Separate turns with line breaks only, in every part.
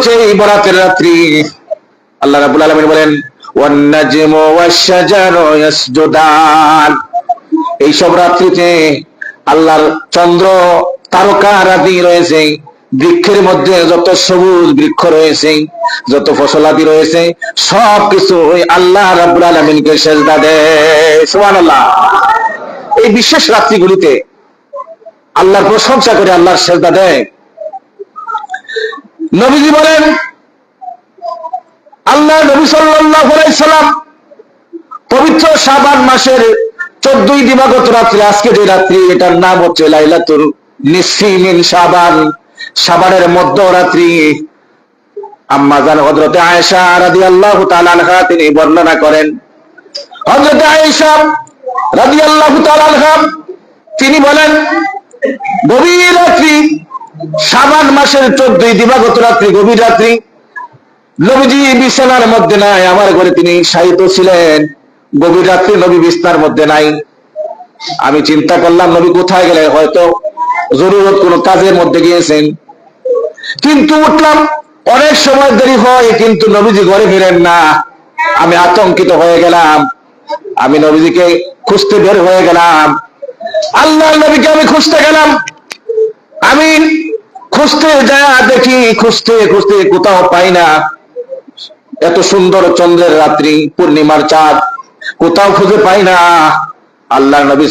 হচ্ছে এই বরাতের রাত্রি। আল্লাহ রাব্বুল আলামিন বলেন ওয়ান নাজমু ওয়াশ-শাজারু এই সব রাত্রিতে আল্লাহর চন্দ্র তারকা রাতি রয়েছে, বৃক্ষের মধ্যে যত সবুজ বৃক্ষ রয়েছে, যত ফসলাদি রয়েছে সব কিছু ওই আল্লাহ রাব্বুল আলামিনকে সেজদা দেয়। সুবহানাল্লাহ। এই বিশেষ রাত্রিগুলিতে আল্লাহর প্রশংসা করে আল্লাহর সেজদা দেয়। নবীজি বলেন, আল্লাহ নবী সাল্লাম পবিত্র শাবান মাসের চোদ্দই দিবাগত রাত্রি, আজকে যে রাত্রি, এটার নাম হচ্ছে লাইলাতুল নিসফি মিন শাবান। শাবানের মধ্যরাত্রি। আম্মা জান হযরতে আয়েশা রাদিয়াল্লাহু তাআলা আনহা, তিনি বর্ণনা করেন, হযরতে আয়েশা রাদিয়াল্লাহু তাআলা আনহা, তিনি বলেন, গভীর রাত্রি শাবান মাসের চোদ্দই দিবাগত রাত্রি, গভীর রাত্রি, নবীজি বিছানার মধ্যে নাই, আমার ঘরে তিনি শায়িত ছিলেন। গভীর রাত্রি নবী বিছানার মধ্যে নাই। আমি চিন্তা করলাম, নবী কোথায় গেলেন? হয়তো জরুরত কোনো কাজের মধ্যে গিয়েছেন। কিন্তু উঠলাম, অনেক সময় দেরি হয়, কিন্তু নবীজি ঘরে ফিরেন না। আমি আতঙ্কিত হয়ে গেলাম। আমি নবীজিকে খুঁজতে বের হয়ে গেলাম। আল্লাহ নবীকে আমি খুঁজতে গেলাম। আমি খুঁজতে যা দেখি, খুঁজতে খুঁজতে কোথাও পাই না। এত সুন্দর চন্দ্রের রাত্রি, পূর্ণিমার চাঁদ, কোথাও খুঁজে পাই না। আল্লাহ নবী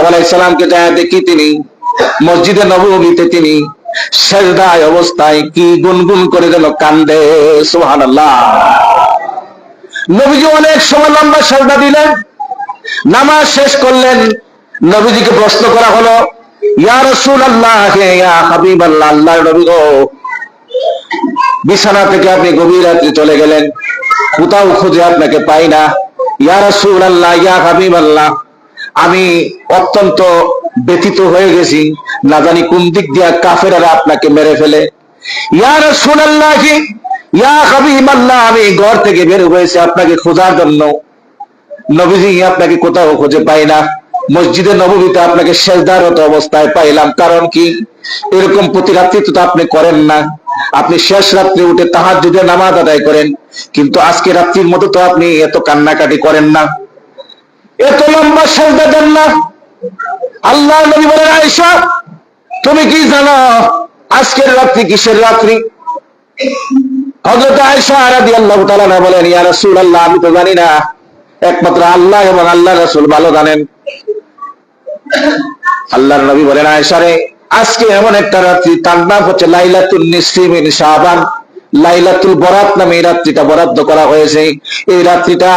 আলাইহি যা দেখি তিনি, মসজিদে নববীতে তিনি, সেজদায় অবস্থায় কি গুনগুন করে যেন কান্দে সোহান আল্লাহ নবীজি অনেক সময় লম্বা সেজদা দিলেন, নামাজ শেষ করলেন, নবীজিকে প্রশ্ন করা হলো বিছানা থেকে আপনি গভীর রাত্রে চলে গেলেন। কোথাও খুঁজে আপনাকে পাই না। ইয়া রাসূলুল্লাহ, ইয়া হাবিবাল্লাহ, আমি অত্যন্ত ব্যথিত হয়ে গেছি। না জানি কোন দিক দিয়া কাফেরারা আপনাকে মেরে ফেলে। আমি ঘর থেকে বের হয়েছি আপনাকে খোঁজার জন্য। নবীজি আপনাকে কোথাও খুঁজে পাই না। মসজিদে নববীতে আপনাকে শেষদারত অবস্থায় পাইলাম। কারণ কি? এরকম প্রতি রাত্রি আপনি করেন না। আপনি শেষ রাত্রে উঠে তাহার যদি নামাজ আদায় করেন। কিন্তু আজকে রাত্রির মতো তো আপনি এত কান্নাকাটি করেন না। এত লম্বা সেজদা দেন না। আল্লাহ নবী বলেন, আয়েশা, তুমি কি জানো আজকের রাত্রি কিসের রাত্রি? হযরত আয়েশা রাদিয়াল্লাহু তাআলা বলেন, ইয়া রাসূলুল্লাহ, আমি তো জানি না। একমাত্র আল্লাহ এবং আল্লাহ রাসূল ভালো জানেন। আল্লাহর নবী বলেন আয়েশারে আজকে এমন একটা রাত্রি তার নাম হচ্ছে লাইলাতুল নিসফি মিন শাবান। লাইলাতুল বরাত নামে এই রাত্রিটা বরাদ্দ করা হয়েছে। এই রাত্রিটা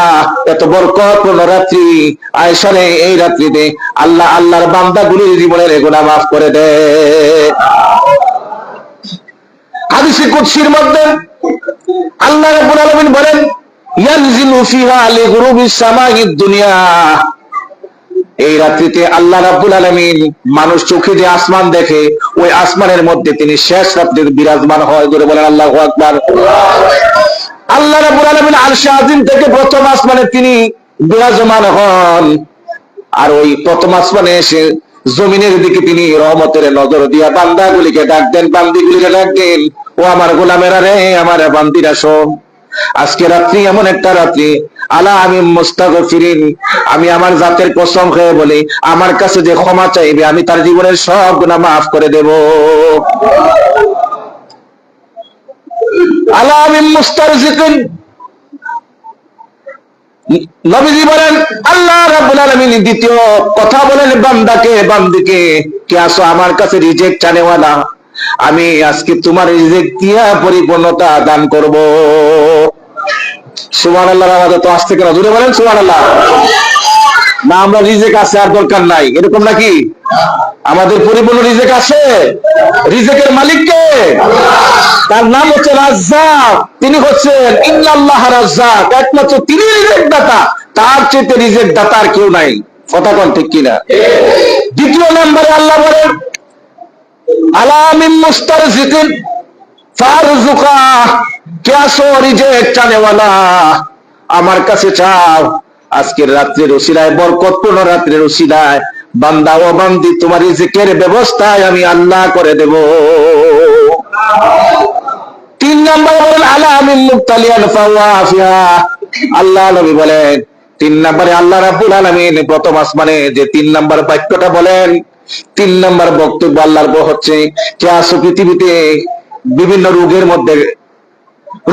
এত বরকতপূর্ণ রাত্রি। আয়েশারে এই রাত্রিতে আল্লাহ, আল্লাহর বান্দাগুলির জীবনের গুনাহ মাফ করে দেয় হাদিসে কুদসির মধ্যে আল্লাহ রাব্বুল আলামিন বলেন, ইয়ানজিলু ফিহা লিগুরুবিস সামাইদ দুনিয়া। এই রাত্রিতে আল্লাহ রাব্বুল আলামিন মানুষ চোখে যে আসমান দেখে, ওই আসমানের মধ্যে তিনি শেষ রাত্রিতে বিরাজমান হয় করে বলেন আল্লাহু আকবার। আল্লাহ রাব্বুল আলামিন আরশে আজিম থেকে প্রথম আসমানে তিনি বিরাজমান হন। আর ওই প্রথম আসমানে এসে জমিনের দিকে তিনি রহমতের নজর দিয়া বান্দাগুলিকে ডাক দেন, বান্দিগুলিকে ডাক দেন, ও আমার গোলামেরা রে, আমার বান্দিরা শোন। আজকে রাত্রি এমন একটা রাত্রি। আলা আমি মুস্তাক ফিরিন আমি আমার জাতের কসম খেয়ে বলি, আমার কাছে যে ক্ষমা চাইবে, আমি তার জীবনের সব গুণা মাফ করে দেব। আলা আমি মুস্তার নবীজি বলেন, আল্লাহ রাব্বুল আলামিন দ্বিতীয় কথা বলেন, বান্দাকে, বান্দিকে, কে আসো আমার কাছে রিজেক্ট চানেওয়ালা আমি আজকে তোমার রিজেক্ট দিয়া পরিপূর্ণতা দান করব। সুবহানাল্লাহ আমাদের তো আসতে কেন জুড়ে বলেন সুবহানাল্লাহ। না আমরা রিজেক আছে আর দরকার নাই। এরকম নাকি? আমাদের পরিপূর্ণ রিজেক আছে? রিজেকের মালিক কে? তার নাম হচ্ছে রাজ্জাক। তিনি হচ্ছেন ইন্নাল্লাহ রাজ্জাক। একমাত্র তিনি রিজেক দাতা তার চেয়ে রিজেক দাতা আর কেউ নাই। কথা কোন ঠিক কিনা? দ্বিতীয় নম্বরে আল্লাহ বলেন আমার কাছে চাও, আজকের রাত্রের রসিলায় বরকতপূর্ণ রাত্রের রসিলায় বান্দা ও বান্দি, তোমার রিজিকের ব্যবস্থায় আমি আল্লাহ করে দেব। তিন নম্বর মিন মুক্তালিয়ান ফাওয়াফিয়া। আল্লাহ নবী বলেন, তিন নম্বরে আল্লাহ রাব্বুল আলামিন প্রথম আসমানে যে তিন নম্বর বাক্যটা বলেন তিন নম্বর বক্তব্য আল্লাহর হচ্ছে কে আসো পৃথিবীতে বিভিন্ন রোগের মধ্যে।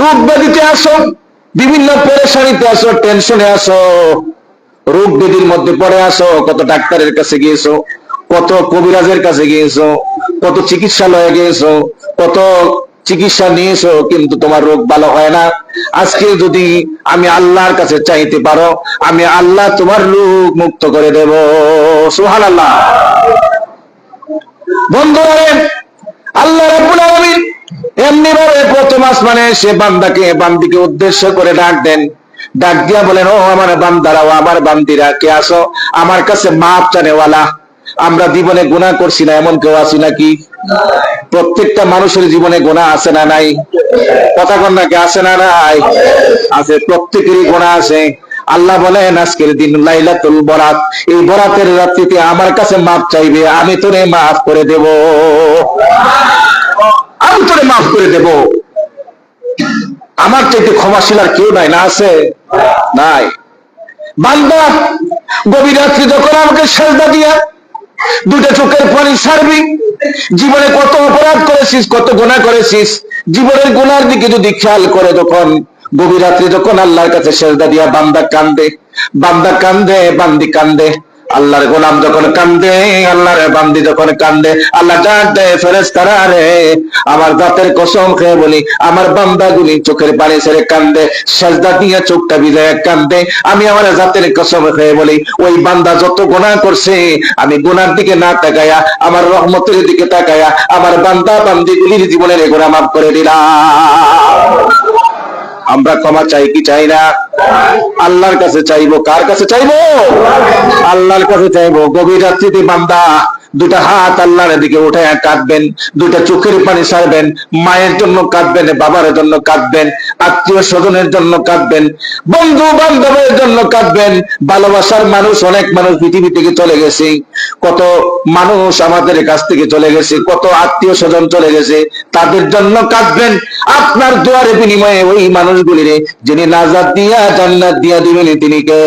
রোগ ব্যাধিতে আসো, বিভিন্ন পরেশানিতে আসো, টেনশনে আসো, রোগ ব্যাধির মধ্যে পড়ে আসো, কত ডাক্তারের কাছে গিয়েছো, কত কবিরাজের কাছে গিয়েছো, কত চিকিৎসালয়ে গিয়েছো, কত চিকিৎসা নিয়েছো, কিন্তু তোমার রোগ ভালো হয় না। আজকে যদি আমি আল্লাহর কাছে চাইতে পারো, আমি আল্লাহ তোমার রোগ মুক্ত করে দেব। সুহান আল্লাহ বন্ধুরা আল্লাহ এমনি ভাবে প্রথম আসমানে সে বান্দাকে, বান্দিকে উদ্দেশ্য করে ডাক দেন। ডাক দিয়া বলেন, ও আমার বান্দারা, ও আমার বান্দিরা, কে আসো আমার কাছে মাপ চানেওয়ালা। আমরা জীবনে গুনাহ করছি না, এমন কেউ আছি নাকি? প্রত্যেকটা মানুষের জীবনে গুনাহ আছে না নাই? কথা কন্যাকে আছে না নাই? আছে, প্রত্যেকেরই গুনাহ আছে। আল্লাহ বলেন, আজকের দিন লাইলাতুল বরাত, এই বরাতের রাত্রিতে আমার কাছে মাপ চাইবে, আমি তোরে মাফ করে দেব। আমি তোরে মাফ করে দেব। আমার চাইতে ক্ষমাশীল আর কেউ নাই, না আছে? নাই। বান্দা, গভীর রাত্রি যখন আমাকে সাজদা দিয়া দুটা চোখের পানি সারবি জীবনে কত অপরাধ করেছিস, কত গোনা করেছিস, জীবনের গুনার দিকে যদি খেয়াল করে তখন গভীর রাত্রে যখন আল্লাহর কাছে সেজদা দিয়া বান্দা কান্দে বান্দা কান্দে, বান্দি কান্দে আল্লাহর গোলাম যখন কান্দে, আল্লাহর বান্দি যখন কান্দে, আল্লাহ ডাক দেয়, ফেরেশতারা রে, আমার দাঁতের কসম খেয়ে বলি, আমার বান্দাগুলি চোখের পানি ছেড়ে কান্দে, সেজদা দিয়ে চোখটা ভিজায় কান্দে, আমি আমার জাতের কসম খেয়ে বলি, ওই বান্দা যত গুনাহ করছে, আমি গুনার দিকে না তাকায়া, আমার রহমতের দিকে তাকায়া, আমার বান্দা বান্দিগুলির জীবনের গুনাহ মাফ করে দিলাম। আমরা ক্ষমা চাই কি চাই না? আল্লাহর কাছে চাইব, কার কাছে চাইব? আল্লাহর কাছে চাইব গভীর রাত্রিতে বান্দা। দুটা হাত আল্লাহর দিকে উঠে কাঁদবেন দুটা চোখের পানি ছাড়বেন, মায়ের জন্য কাঁদবেন, বাবার জন্য কাঁদবেন, আত্মীয় স্বজনের জন্য কাঁদবেন, বন্ধু বান্ধবের জন্য কাঁদবেন, ভালোবাসার মানুষ, অনেক মানুষ পৃথিবী থেকে চলে গেছে। কত মানুষ আমাদের কাছ থেকে চলে গেছে, কত আত্মীয় স্বজন চলে গেছে, তাদের জন্য কাঁদবেন। আপনার দুয়ারে বিনিময়ে ওই মানুষগুলিরে যিনি নাজাদ দিয়া, জান্নাত দিয়া দিবেন, তিনি কে?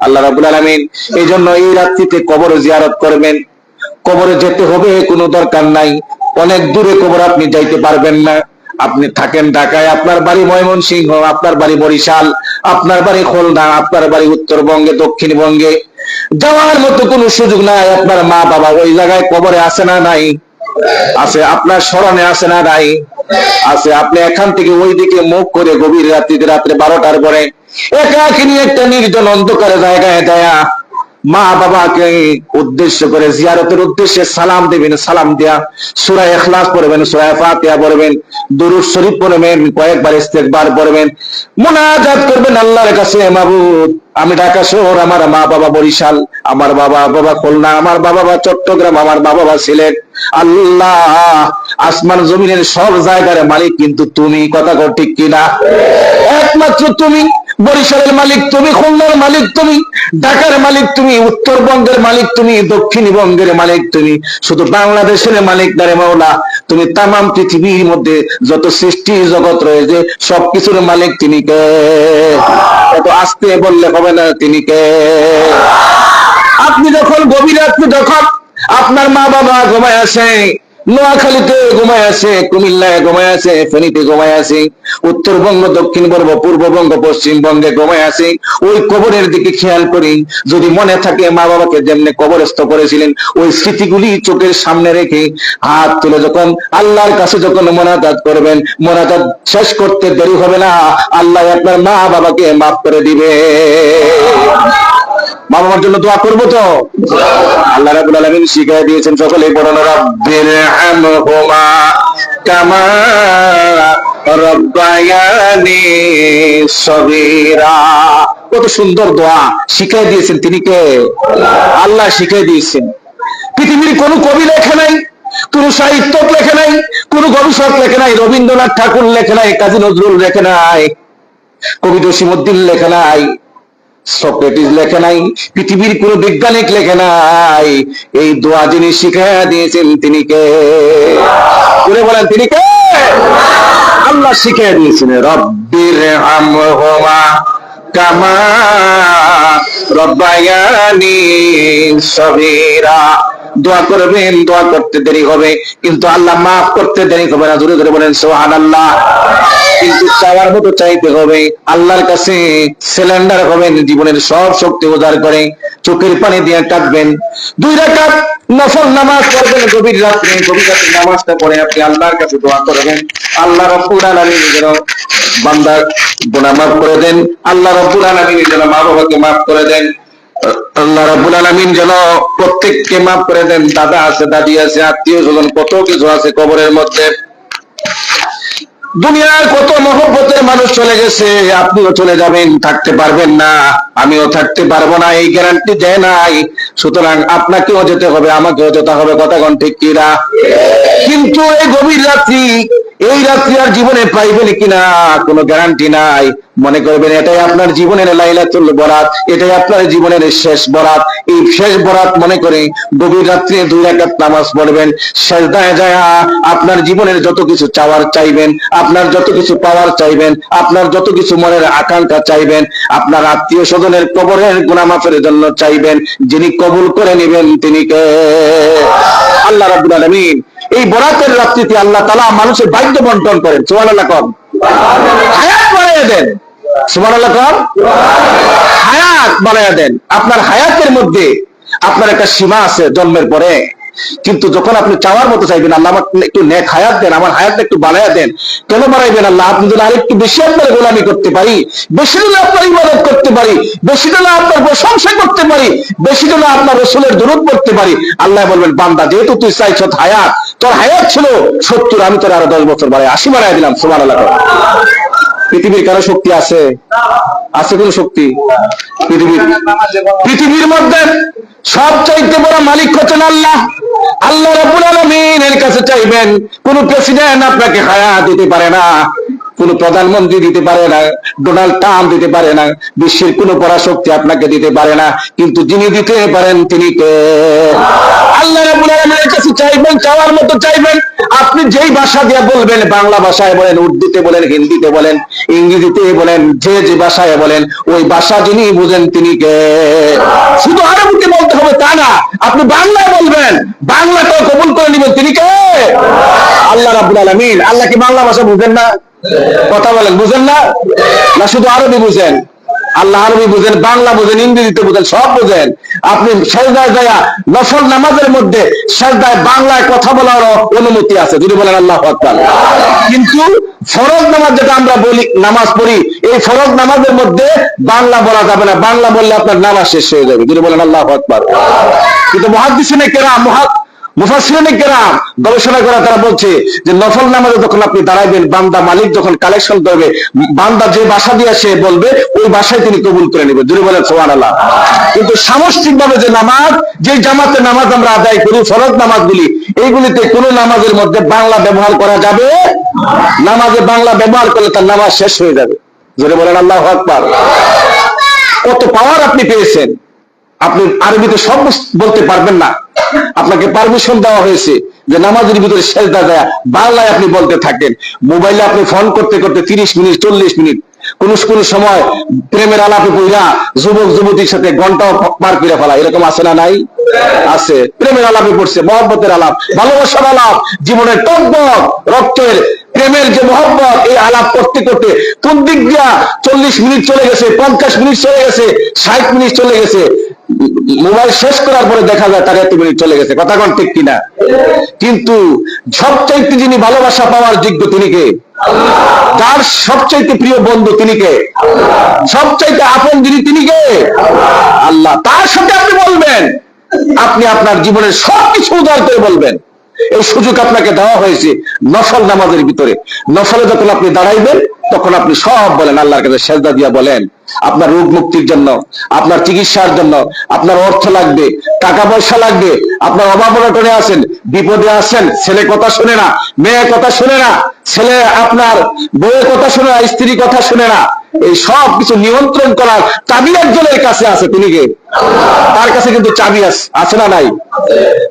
আল্লাহ রাবুল আলমিন এই জন্য এই রাত্রিতে কবর জিয়ারত করবেন। কবরে যেতে হবে কোনো দরকার নাই। অনেক দূরে কবর আপনি যাইতে পারবেন না। আপনি থাকেন ঢাকায়, আপনার বাড়ি ময়মনসিংহ, আপনার বাড়ি বরিশাল, আপনার বাড়ি খুলনা, আপনার বাড়ি উত্তরবঙ্গে, দক্ষিণবঙ্গে। যাওয়ার মতো কোনো সুযোগ নাই, আপনার মা বাবা ওই জায়গায় কবরে আসে না নাই? আছে, আপনার স্মরণে আসে না নাই? আছে, আপনি এখান থেকে ওই দিকে মুখ করে গভীর রাত্রিতে, রাত্রে বারোটার পরে একাকিনী একটা নির্জন অন্ধকারে জায়গায় দেয়া। মা বাবাকে উদ্দেশ্য করে জিয়ারতের উদ্দেশ্যে সালাম দেবেন, সালাম দেয়া। সুরায় এখলাস পড়বেন সুরায় ফাতিহা পড়বেন, দুরুদ শরীফ পড়বেন, কয়েকবার ইস্তেকবার পড়বেন। মোনাজাত করবেন আল্লাহর কাছে, মাবুদ। আমি ঢাকা শহর, আমার মা বাবা বরিশাল, আমার বাবা বাবা খুলনা, আমার বাবা বা চট্টগ্রাম, আমার বাবা বা সিলেট। আল্লাহ, আসমান জমিনের সব জায়গার মালিক কিন্তু তুমি, কথা ঠিক কিনা? একমাত্র তুমি। বরিশালের মালিক তুমি, খুলনার মালিক তুমি, ঢাকার মালিক তুমি, উত্তরবঙ্গের মালিক তুমি, দক্ষিণবঙ্গের মালিক তুমি। শুধু বাংলাদেশের মালিক দারে মাওলা, তুমি তামাম পৃথিবীর মধ্যে যত সৃষ্টি জগৎ রয়েছে, সবকিছুর মালিক তিনি কে? এত আস্তে বললে হবে না তিনি কে? আপনি যখন গভীর রাত্রি যখন আপনার মা বাবা ঘুমায় আসে নোয়াখালীতে ঘুমায় আছে, কুমিল্লায় ঘুমায় আছে, ফেনীতে ঘুমায় আছে, উত্তরবঙ্গ দক্ষিণবঙ্গ পূর্ববঙ্গ, পশ্চিমবঙ্গে ঘুমায় আছে। ওই কবরের দিকে খেয়াল করি, যদি মনে থাকে মা বাবাকে যেমনি কবরস্থ করেছিলেন, ওই স্মৃতিগুলি চোখের সামনে রেখে হাত তুলে যখন আল্লাহর কাছে যখন মোনাজাত করবেন, মোনাজাত শেষ করতে দেরি হবে না, আল্লাহ আপনার মা বাবাকে মাফ করে দিবে। মা বাবার জন্য দোয়া করব তো? আল্লাহ রাবুল আলমিন শিখাই দিয়েছেন সকলে কত সুন্দর দোয়া শিখাই দিয়েছেন তিনি কে? আল্লাহ শিখাই দিয়েছেন। পৃথিবীর কোন কবি লেখে নাই, কোন সাহিত্যক লেখে নাই, কোন গবেষক লেখে নাই, রবীন্দ্রনাথ ঠাকুর লেখে নাই, কাজী নজরুল লেখে নাই, কবি জসিমুদ্দিন লেখে নাই সক্রেটিস লেখে নাই, পৃথিবীর কোন বিজ্ঞানিক লেখে নাই। এই দোয়া যিনি শিখাইয়া দিয়েছেন তিনি কে? করে বলেন, তিনি কে? আল্লাহ শিখে দিয়েছেন, রব্বির আমহুমা কামা রব্বায়ানি সবিরা দোয়া করবেন, দোয়া করতে দেরি হবে, কিন্তু আল্লাহ মাফ করতে দেরি হবে না। জোরে বলেন সোহান আল্লাহ কিন্তু চাওয়ার মতো চাইতে হবে, আল্লাহর কাছে সিলিন্ডার হবেন জীবনের সব শক্তি উদার করে, চোখের পানি দিয়ে কাটবেন দুই রাকাত নফল নামাজ পড়বেন, গভীর রাত্রে গভীর রাত্রে নামাজটা পড়ে আপনি আল্লাহর কাছে দোয়া করবেন। আল্লাহ রব্বুল আলামিন যেন বান্দার গুনাহ করে দেন। আল্লাহ রব্বুল আলামিন যেন মা বাবাকে মাফ করে দেন। আল্লাহ রাব্বুল আলামিন যেন প্রত্যেককে মাফ করে দেন। দাদা আছে, দাদি আছে, আত্মীয় স্বজন, কত কিছু আছে কবরের মধ্যে। দুনিয়ার কত মহব্বতের মানুষ চলে গেছে, আপনিও চলে যাবেন, থাকতে পারবেন না, আমিও থাকতে পারব না, এই গ্যারান্টি দেয় নাই। সুতরাং আপনাকেও যেতে হবে, আমাকেও যেতে হবে, কথা ঠিক কিনা? কিন্তু এই গভীর রাত্রি এই রাত্রি আর জীবনে পাইবেন কিনা কোনো গ্যারান্টি নাই। মনে করবেন, এটাই আপনার জীবনের লাইলাতুল বরাত, এটাই আপনার জীবনের শেষ বরাত। এই শেষ বরাত মনে করে গভীর রাত্রে দুই রাকাত নামাজ পড়বেন। সেজদায় যায় আপনার জীবনের যত কিছু চাওয়ার চাইবেন, আপনার যত কিছু পাওয়ার চাইবেন, আপনার যত কিছু মনের আকাঙ্ক্ষা চাইবেন, আপনার আত্মীয় স্বজনের কবরের গুনামাফের জন্য চাইবেন, যিনি কবুল করে নেবেন তিনি কে? আল্লাহ রাব্বুল আলামিন এই বরাতের রাত্রিতে আল্লাহ তালা মানুষের বাদ্য বন্টন করেন। সুবহানাল্লাহ কম হায়াত বাড়াইয়া দেন। সুবহানাল্লাহ কম হায়াত বাড়াইয়া দেন। আপনার হায়াতের মধ্যে আপনার একটা সীমা আছে জন্মের পরে। কিন্তু যখন আপনি চাওয়ার মতো চাইবেন, আল্লাহ আমাকে একটু নেক হায়াত দেন, আমার হায়াতটা একটু বাড়াইয়া দেন, কেন বাড়াইবেন আল্লাহ? আপনি যদি আরেকটু বেশি আপনার গোলামি করতে পারি, বেশি যদি আপনার ইবাদত করতে পারি, বেশি যদি আপনার প্রশংসা করতে পারি, বেশি যদি আপনার রসুলের দূরত করতে পারি, আল্লাহ বলবেন, বান্দা, যেহেতু তুই চাইছ হায়াত, তোর হায়াত ছিল সত্তর, আমি তোর আরও দশ বছর বাড়াই, আশি বাড়াই দিলাম সুমান আল্লাহ পৃথিবীর কারও শক্তি আছে? আছে কোন শক্তি? পৃথিবীর পৃথিবীর মধ্যে সব চাইতে বড় মালিক হচ্ছেন আল্লাহ। আল্লাহ রাব্বুল কাছে চাইবেন, কোন প্রেসিডেন্ট আপনাকে হায়াত দিতে পারে না, কোন প্রধানমন্ত্রী দিতে পারে না, ডোনাল্ড ট্রাম্প দিতে পারে না, বিশ্বের কোন পরাশক্তি আপনাকে দিতে পারে না, কিন্তু যিনি দিতে পারেন তিনি কে? আল্লাহ রাব্বুল আলামিনের কাছে চাইবেন, চাওয়ার মতো চাইবেন আপনি যেই ভাষা দিয়ে বলবেন, বাংলা ভাষায় বলেন, উর্দুতে বলেন, হিন্দিতে বলেন, ইংরেজিতে বলেন, যে যে ভাষায় বলেন, ওই ভাষা যিনি বুঝেন তিনি কে? শুধু আরবিতে বলতে হবে, তা না। আপনি বাংলায় বলবেন, বাংলাটাও কবুল করে নেবেন, তিনি কে? আল্লাহ রাব্বুল আলামিন। আল্লাহ কি বাংলা ভাষা বুঝেন না? কথা বলেন, বুঝেন না? না, শুধু আরবি বুঝেন। আল্লাহ আরবি বুঝেন, বাংলা বুঝেন, ইংরেজিতে বুঝেন, সব বুঝেন। আপনি সেজদায় যায়া নফল নামাজের মধ্যে সেজদায় বাংলায় কথা বলার অনুমতি আছে, যদি বলেন আল্লাহ আকবার। কিন্তু ফরজ নামাজ যেটা আমরা বলি, নামাজ পড়ি, এই ফরজ নামাজের মধ্যে বাংলা বলা যাবে না। বাংলা বললে আপনার নামাজ শেষ হয়ে যাবে, যদি বলেন আল্লাহ আকবার। কিন্তু মহাদিসিনে কেরা মহাদ গবেষণা করা তারা বলছে যে নফল নামাজে যখন আপনি দাঁড়াইবেন, বান্দা মালিক যখন কালেকশন করবে, বান্দা যে ভাষা দিয়ে সে বলবে, ওই ভাষায় তিনি কবুল করে নেবে। জুড়ে সুবহানাল্লাহ। কিন্তু সামষ্টিক ভাবে যে নামাজ, যে জামাতে নামাজ আমরা আদায় করি, ফরজ নামাজগুলি, এইগুলিতে কোন নামাজের মধ্যে বাংলা ব্যবহার করা যাবে? নামাজে বাংলা ব্যবহার করলে তার নামাজ শেষ হয়ে যাবে। জোরে বলেন, আল্লাহ আকবার। কত পাওয়ার আপনি পেয়েছেন। আপনি আরবিতে সব বলতে পারবেন না। আপনাকে পারমিশন দেওয়া হয়েছে যে নামাজের ভিতরে সেজদা দেয়া। বাংলায় আপনি বলতে থাকেন, মোবাইলে আপনি ফোন করতে করতে তিরিশ মিনিট, চল্লিশ মিনিট, কোন কোন সময় প্রেমের আলাপে পইরা যুবক, যুবতীর সাথে ঘন্টাও পার করে ফেলা। এরকম আছে না নাই? আছে। প্রেমের আলাপে পড়ছে, মহব্বতের আলাপ, ভালোবাসার আলাপ, জীবনের টকবক রক্তের প্রেমের যে মহব্বত, এই আলাপ করতে করতে কোন দিক দিয়া চল্লিশ মিনিট চলে গেছে, পঞ্চাশ মিনিট চলে গেছে, ষাট মিনিট চলে গেছে। মোবাইল শেষ করার পরে দেখা যায় তার এত মিনিট চলে গেছে। কথা কোন ঠিক কিনা? কিন্তু সবচাইতে যিনি ভালোবাসা পাওয়ার যোগ্য তিনি কে? যার সবচাইতে প্রিয় বন্ধু তিনি কে? সবচাইতে আপন যিনি তিনি কে? আল্লাহ। তার সাথে আপনি বলবেন, আপনি আপনার জীবনের সবকিছু উদার করে বলবেন। এই সুযোগ আপনাকে দেওয়া হয়েছে নফল নামাজের ভিতরে। নফলে যখন আপনি দাঁড়াইবেন তখন আপনি সব বলেন, আল্লাহর কাছে সেজদা দিয়া বলেন, আপনার রোগ মুক্তির জন্য, আপনার চিকিৎসার জন্য, আপনার অর্থ লাগবে, টাকা পয়সা লাগবে, আপনার অভাব অনটনে আছেন, বিপদে আছেন, ছেলে কথা শুনে না, মেয়ে কথা শুনে না, ছেলে আপনার বউয়ের কথা শুনে না স্ত্রী কথা শুনে না এই সব কিছু নিয়ন্ত্রণ করার চাবি একজনের কাছে আছে, তিনি কে? তার কাছে কিন্তু চাবি আছে না নাই?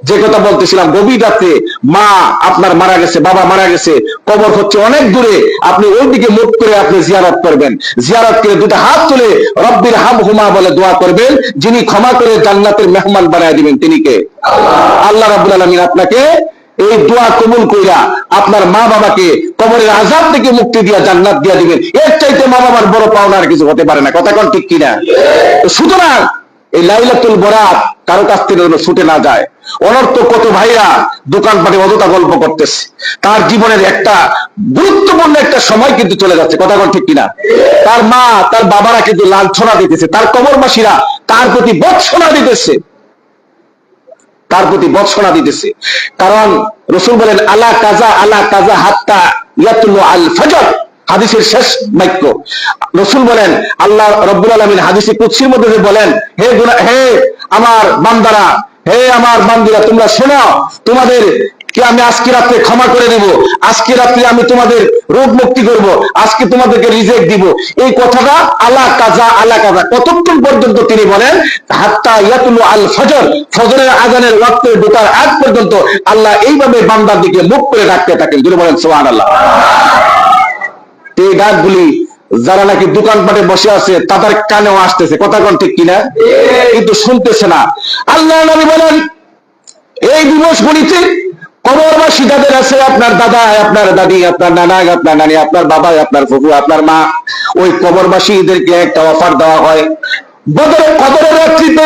যে কথা বলতেছিলাম, গভীর রাতে মা আপনার মারা গেছে, বাবা মারা গেছে, কবর হচ্ছে অনেক দূরে, আপনি ওই দিকে মুখ করে আপনি জিয়ারত করবেন। জিয়ারত করে দুটো হাত তুলে রব্বির হাম হুমা বলে দোয়া করবেন, যিনি ক্ষমা করে জান্নাতের মেহমান বানায় দিবেন, তিনি কে? আল্লাহ রাব্বুল আলামিন আপনাকে এই দোয়া কবুল কইরা আপনার মা বাবাকে কবরের আজাব থেকে মুক্তি দিয়া জান্নাত দিয়া দিবেন। এর চাইতে মা বাবার বড় পাওনা আর কিছু হতে পারে না। কথা কোন ঠিক কিনা? সুতরাং এই লাইলাতুল বরাত কারও কাছ থেকে যেন ছুটে না যায়। অনর্থ কত ভাইরা দোকানপাটে অযথা গল্প করতেছে। তার জীবনের একটা গুরুত্বপূর্ণ একটা সময় কিন্তু চলে যাচ্ছে। কথা ঠিক কিনা? তার মা, তার বাবারা কিন্তু লাঞ্ছনা দিতেছে। তার কবরবাসীরা তার প্রতি বৎসনা দিতেছে। তার প্রতি বৎসনা দিতেছে। কারণ রসুল বলেন, আলা কাজা আলা কাজা হাত্তা ইয়াতুল আল ফজর। হাদিসের শেষ বাক্য। রসুল বলেন, আল্লাহ রব্বুল আলমিন হাদিসে কুৎসির মধ্যে বলেন, হে হে আমার বান্দারা, হে আমার বান্দিরা, তোমরা শোনো, তোমাদের কে আমি আজকে রাত্রে ক্ষমা করে দিব? আজকে রাত্রে আমি তোমাদের রোগ মুক্তি করব। আজকে তোমাদেরকে রিজেক্ট দিব। এই কথাটা আলা কাজা আলা কাজা। কতক্ষণ পর্যন্ত তিনি বলেন, হাত্তা ইয়াতুল আল ফজর ফজরের আজানের ওয়াক্তে ঢোকার আগ পর্যন্ত আল্লাহ এইভাবে বান্দার দিকে মুখ করে রাখতে থাকেন। যদি বলেন সোহান আল্লাহ এই ডাকগুলি যারা নাকি দোকানপাটে বসে আছে, তাদের কানেও আসতেছে। কথা কোন ঠিক কিনা? কিন্তু শুনতেছে না। আল্লাহ নবী বলেন, এই দিবস গুলিতে কবরবাসী যাদের আছে, আপনার দাদা, আপনার দাদি, আপনার নানা, আপনার নানি, আপনার বাবা, আপনার ফুফু, আপনার মা, ওই কবরবাসীদেরকে একটা অফার দেওয়া হয়। বদরের কবরের রাত্রিতে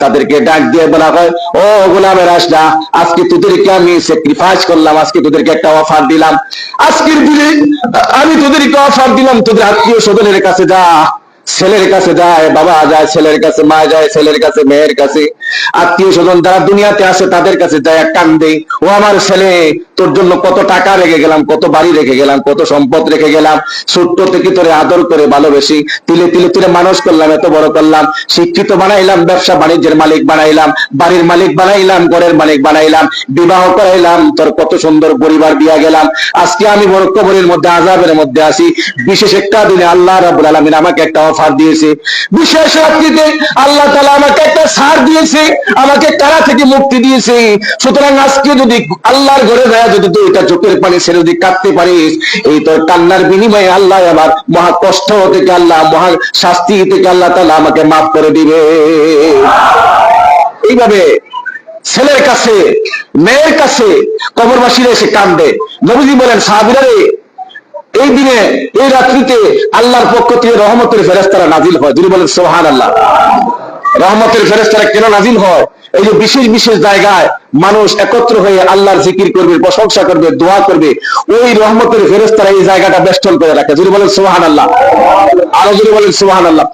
তাদেরকে ডাক দিয়ে বলা হয়, ও আজকে তোদেরকে আমি আজকে তোদেরকে একটা অফার দিলাম। আজকের আমি তোদেরকে অফার দিলাম, তোদের আত্মীয় স্বজনের কাছে যা ছেলের কাছে যায়, বাবা যায়, ছেলের কাছে, মা যায়, ছেলের কাছে, মেয়ের কাছে। আত্মীয় স্বজন যারা দুনিয়াতে আসে, তাদের কাছে যায় কান্দে ও আমার ছেলে, তোর জন্য কত টাকা রেখে গেলাম, কত বাড়ি রেখে গেলাম, কত সম্পদ রেখে গেলাম, ছোট্ট থেকে তোরে আদর করে ভালোবেসি, তিলে তিলে তিলে মানুষ করলাম, এত বড় করলাম, শিক্ষিত বানাইলাম, ব্যবসা বাণিজ্যের মালিক বানাইলাম, বাড়ির মালিক বানাইলাম, ঘরের মালিক বানাইলাম, বিবাহ করাইলাম, তোর কত সুন্দর পরিবার দিয়া গেলাম, আজকে আমি বড় কবরের মধ্যে আজাবের মধ্যে আসি, বিশেষ একটা দিনে আল্লাহ রাবুল আলমিন আমাকে একটা অফার দিয়েছে। বিশেষ রাত্রিতে আল্লাহ তালা আমাকে একটা ছাড় দিয়েছে, আমাকে তারা থেকে মুক্তি দিয়েছে? সুতরাং আজকে যদি আল্লাহর ঘরে যায় যদি তুই এটা চোখের পানি ছেড়ে যদি কাঁদতে পারিস, এই তোর কান্নার বিনিময়ে আল্লাহ আমার মহা কষ্ট থেকে আল্লাহ, মহা শাস্তি থেকে আল্লাহ তালা আমাকে মাফ করে দিবে। এইভাবে ছেলের কাছে, মেয়ের কাছে কবরবাসীরা এসে কান্দে নবীজি বলেন, সাহাবিরা রে এই দিনে, এই রাত্রিতে আল্লাহর পক্ষ থেকে রহমতের ফেরেস্তারা নাজিল হয়। যিনি বলেন সোহান আল্লাহ রহমতের ফেরেস্তারা কেন নাজিল হয়? এই যে বিশেষ বিশেষ জায়গায় মানুষ একত্র হয়ে আল্লাহর জিকির করবে, প্রশংসা করবে, দোয়া করবে, ওই রহমতের ফেরেস্তারা এই জায়গাটা বেষ্টন করে রাখে। যদি বলেন সোহান আল্লাহ আরও যদি বলেন সোহান আল্লাহ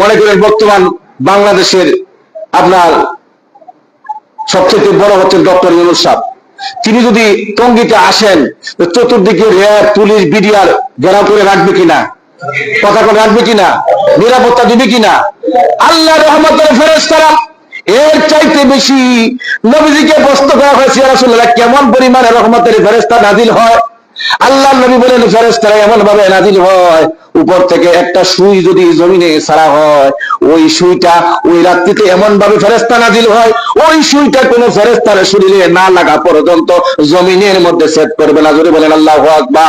মনে করেন, বর্তমান বাংলাদেশের আপনার সবচেয়ে বড় হচ্ছেন ডক্টর ইউনুস সাহেব। তিনি যদি টঙ্গিতে আসেন চতুর্দিকে র্যাব, পুলিশ, বিডিআর ঘেরাও করে রাখবে কিনা? কথা করে রাখবে কিনা? নিরাপত্তা দিবে কিনা? আল্লাহ রহমতের ফেরেস্তারা এর চাইতে বেশি নবীজিকে প্রশ্ন করা হয়েছে রাসূলুল্লাহ, কেমন পরিমাণে রহমতের ফেরেস্তা নাজিল হয়? আল্লাহ নবী বলেন ফেরেস্তারা এমন ভাবে নাজিল হয় উপর থেকে একটা সুই যদি জমিনে ছাড়া হয়, ওই সুইটা ওই রাত্রিতে এমন ভাবে ফেরেস্তা নাজিল হয়, ওই সুইটা কোন ফেরেস্তার শরীরে না লাগা পর্যন্ত জমিনের মধ্যে সেট করবে না। যদি বলেন, আল্লাহ আকবার।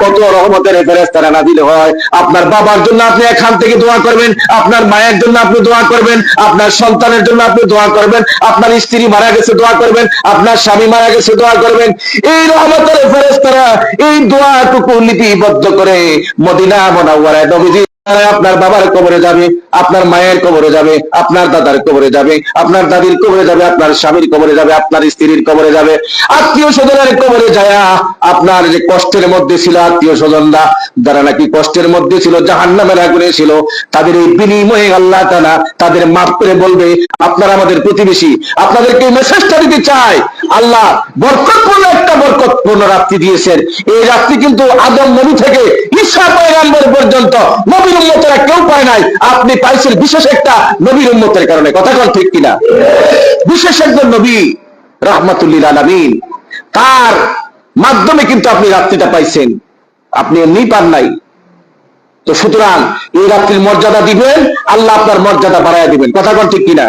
কত রহমতের ফেরেস্তারা নাজিল হয়। আপনার বাবার জন্য আপনি এখান থেকে দোয়া করবেন, আপনার মায়ের জন্য আপনি দোয়া করবেন, আপনার সন্তানের জন্য আপনি দোয়া করবেন, আপনার স্ত্রী মারা গেছে দোয়া করবেন, আপনার স্বামী মারা গেছে দোয়া করবেন। এই রহমতের ফেরেস্তারা এই দোয়াটুকু লিপিবদ্ধ করে মদিনা মনাওয়ারায় নবীজি, আপনার বাবার কবরে যাবে, আপনার মায়ের কবরে যাবে, আপনার দাদার কবরে যাবে, আপনার দাদির কবরে যাবে, আপনার স্বামীর কবরে যাবে, আপনার স্ত্রীর কবরে যাবে। আত্মীয় স্বজনের কবরে যায়, আপনার যে কষ্টের মধ্যে ছিল আত্মীয় স্বজনরা, যারা নাকি কষ্টের মধ্যে ছিল, জাহান্নামের আগুনে ছিল, তাদের এই বিনিময়ে আল্লাহ তাআলা তাদের মাফ করে বলবে, আপনারা আমাদের প্রতিবেশী, আপনাদেরকে মেসেজটা দিতে চাই। আল্লাহ বরকতপূর্ণ একটা বরকতপূর্ণ রাত্রি দিয়েছেন। এই রাত্রি কিন্তু আদম নবী থেকে কেউ পায় নাই। আপনি পাইছেন বিশেষ একটা নবীর কারণে। কথা ঠিক বিশেষ নবী তার মাধ্যমে কিন্তু আপনি রাত্রিটা পাইছেন। আপনি এমনি পান নাই। তো সুতরাং এই রাত্রির মর্যাদা দিবেন, আল্লাহ আপনার মর্যাদা বাড়াইয়া দিবেন। কথা কোন ঠিক কিনা?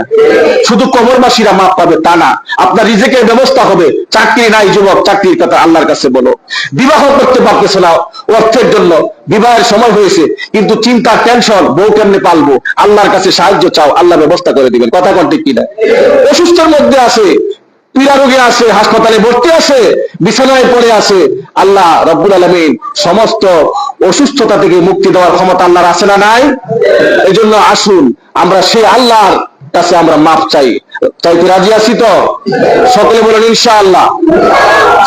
শুধু কবরবাসীরা মাপ পাবে তা না, আপনার রিজেকের ব্যবস্থা হবে। চাকরি নাই, যুবক, চাকরির কথা আল্লাহর কাছে বলো। বিবাহ করতে পারতেছে না, অর্থের জন্য বিবাহের সময় হয়েছে, কিন্তু চিন্তা টেনশন বউ কেমনে পালবো? আল্লাহর কাছে সাহায্য চাও, আল্লাহ ব্যবস্থা করে দিবেন। কথা কোন ঠিক কিনা? অসুস্থের মধ্যে আছে পীড়া রোগে আসে, হাসপাতালে ভর্তি আসে, বিছানায় পড়ে আসে, আল্লাহ রব্বুল আলমিন সমস্ত অসুস্থতা থেকে মুক্তি দেওয়ার ক্ষমতা আল্লাহর আছে না নাই? এই জন্য আসুন, আমরা সেই আল্লাহর কাছে আমরা মাপ চাই। চাইতে রাজি আছি তো? সকলে বলেন, ইনশাআল্লাহ।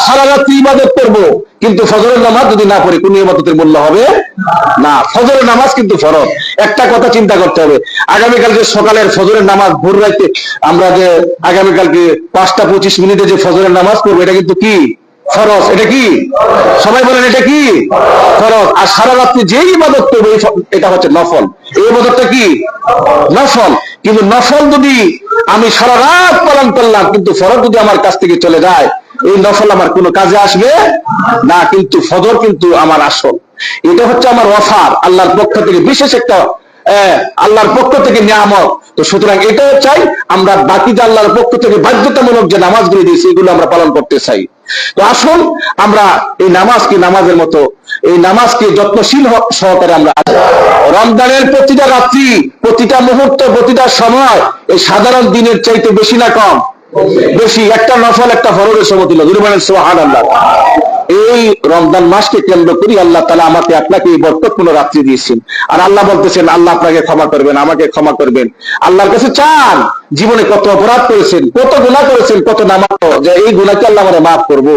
সারা রাত্রি ইবাদত করব? কিন্তু ফজরের নামাজ যদি না পড়ি, কোন ইবাদতের মূল্য হবে না। ফজরের নামাজ কিন্তু ফরজ। একটা কথা চিন্তা করতে হবে। আগামীকালকে সকালের ফজরের নামাজ ভোর রাইতে আমরা যে আগামীকালকে পাঁচটা পঁচিশ মিনিটে যে ফজরের নামাজ পড়ব, এটা কিন্তু কি? ফরজ। এটা কি? সবাই বলেন, এটা কি? ফরজ। আর সারা রাত্রি যেই ইবাদত করব এটা হচ্ছে নফল। এই ইবাদতটা কি? নফল। কিন্তু নফল যদি আমি সারা রাত পালন করলাম, কিন্তু ফরজ যদি আমার কাছ থেকে চলে যায়, এই নফল আমার কোনো কাজে আসবে না, কিন্তু ফজর কিন্তু আমার আসল। এটা হচ্ছে আমার অফার আল্লাহর পক্ষ থেকে বিশেষ একটা আল্লাহর পক্ষ থেকে নিয়ামত। তো সুতরাং এটাও চাই, আমরা বাকি যে আল্লাহর পক্ষ থেকে বাধ্যতামূলক যে নামাজগুলি দিয়েছি, এগুলো আমরা পালন করতে চাই। তো আসুন, আমরা এই নামাজকে নামাজের মতো, এই নামাজকে যত্নশীল সহকারে আমরা রমজানের প্রতিটা রাত্রি, প্রতিটা মুহূর্ত, প্রতিটা সময় এই সাধারণ দিনের চাইতে বেশি না কম? বেশি। একটা নফল, একটা ফরজের সমতুল্য। দুর্বানের আল্লাহ এই রমজান মাসকে কেন্দ্র করি আল্লাহ তালা আমাকে আপনাকে এই বরকতপূর্ণ রাত্রি দিয়েছেন। আর আল্লাহ বলতেছেন, আল্লাহ আপনাকে ক্ষমা করবেন, আমাকে ক্ষমা করবেন। আল্লাহর কাছে চান, জীবনে কত অপরাধ করেছেন, কত গুণা করেছেন, কত নামাজ যে এই গুণাকে আল্লাহ মানে মাফ করব।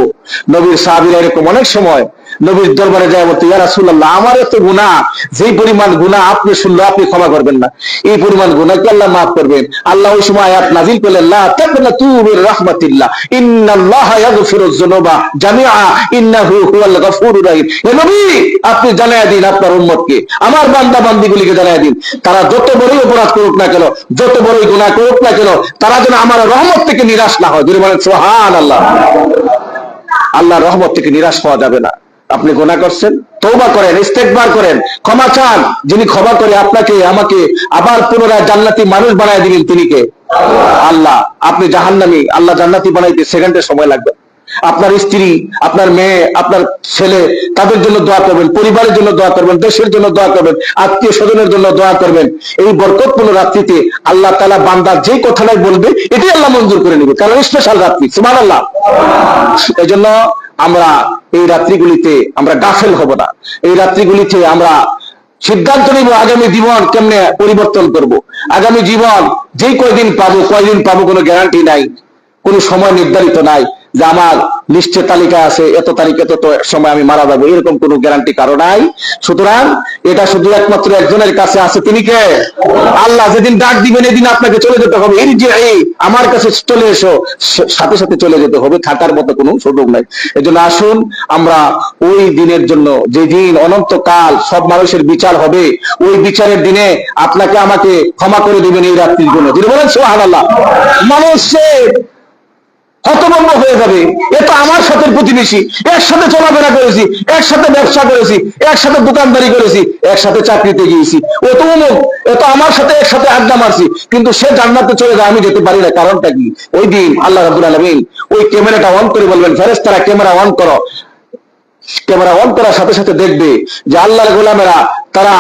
নবীর সাহাবিরা এরকম অনেক সময় নবীর দরবারে যায় বলতে, ইয়া রাসূলুল্লাহ আমার এত গুনাহ। যেই পরিমাণ গুনাহ আপনি শুনলে, আপনি ক্ষমা করবেন না। এই পরিমাণ গুনাহ কি আল্লাহ মাফ করবেন। আল্লাহ ওই সময় আয়াত নাযিল করলেন, লা তাকনাতু মির রাহমাতিল্লাহ ইন্নাল্লাহা ইয়াগফিরুয যুনুবা জামিআ, ইন্নাহু হুয়াল গফুরুর রহিম। হে নবী, আপনি জানায়া দিন আপনার উম্মতকে। আমার বান্দা বান্দিগুলিকে জানায়া দিন। তারা যত বড়ই অপরাধ করুক না কেন, যত বড়ই গুনাহ করুক না কেন, তারা যেন আমার রহমত থেকে নিরাশ না হয়। দুই বলেন, সুবহানাল্লাহ। আল্লাহর রহমত থেকে নিরাশ হওয়া যাবে না। আপনি গোনা করছেন তৌবা করেন, ইস্তেকবার করেন, ক্ষমা চান। যিনি ক্ষমা করে আপনাকে, আমাকে আবার পুনরায় জান্নাতি মানুষ বানায় দিলেন তিনি কে? আল্লাহ। আপনি জাহান্নামি, আল্লাহ জান্নাতি বানাইতে সেকেন্ডের সময় লাগবে। আপনার স্ত্রী, আপনার মেয়ে, আপনার ছেলে, তাদের জন্য দোয়া করবেন, পরিবারের জন্য দোয়া করবেন, দেশের জন্য দোয়া করবেন, আত্মীয় স্বজনের জন্য দোয়া করবেন। এই বরকতপূর্ণ রাত্রিতে আল্লাহ তালা বান্দা যে কথাটাই বলবে, এটাই আল্লাহ মঞ্জুর করে নেবে। কারণ স্পেশাল রাত্রি সুমান আল্লাহ এই জন্য আমরা এই রাত্রিগুলিতে আমরা গাফেল হব না। এই রাত্রিগুলিতে আমরা সিদ্ধান্ত নিব আগামী জীবন কেমনে পরিবর্তন করব। আগামী জীবন যে কয়দিন পাবো কয়দিন পাবো কোনো গ্যারান্টি নাই, কোনো সময় নির্ধারিত নাই। যে আমার লিস্টের তালিকা আছে এত তারিখে এত সময় আমি মারা যাব, এরকম কোনো গ্যারান্টি কারও নাই। সুতরাং এটা শুধু একমাত্র একজনের কাছে আছে, তিনি কে? আল্লাহ যেদিন ডাক দিবেন, এদিন আপনাকে চলে যেতে হবে। এই যে এই আমার কাছে চলে এসো। সাথে সাথে চলে যেতে হবে, থাকার মতো কোনো সুযোগ নাই। এজন্য আসুন, আমরা ওই দিনের জন্য যে দিন অনন্তকাল সব মানুষের বিচার হবে, ওই বিচারের দিনে আপনাকে আমাকে ক্ষমা করে দিবেন এই রাত্রির জন্য। তিনি বলেন সোহান আল্লাহ মানুষের হতভম্ব হয়ে যাবে। এ তো আমার সাথে প্রতিবেশী। একসাথে চলাফেরা করেছি, একসাথে ব্যবসা করেছি, একসাথে দোকানদারি করেছি, একসাথে চাকরিতে গিয়েছি। ও তো অমুক এ তো আমার সাথে একসাথে আড্ডা মারছি, কিন্তু সে জান্নাতে চলে যায়, আমি যেতে পারি না। কারণটা কি? ওই দিন আল্লাহ রাবুল আলমিন ওই ক্যামেরাটা অন করে বলবেন ফেরেস তারা ক্যামেরা অন করো। ক্যামেরা অন করার সাথে সাথে দেখবে যে আল্লাহর গোলামেরা তারা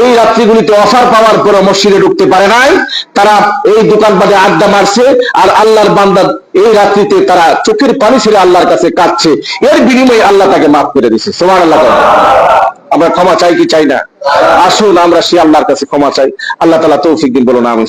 এই রাত্রিগুলিতে অফার পাওয়ার পর মসজিদে ঢুকতে পারে নাই। তারা এই দোকানপাটে আড্ডা মারছে আর আল্লাহর বান্দা এই রাত্রিতে তারা চোখের পানি ছেড়ে আল্লাহর কাছে কাঁদছে। এর বিনিময়ে আল্লাহ তাকে মাফ করে দিছে। সোমান আল্লাহ আমরা ক্ষমা চাই কি চাই না? আসুন আমরা সে আল্লাহর কাছে ক্ষমা চাই। আল্লাহ তালা তৌফিক দিন বলুন আমি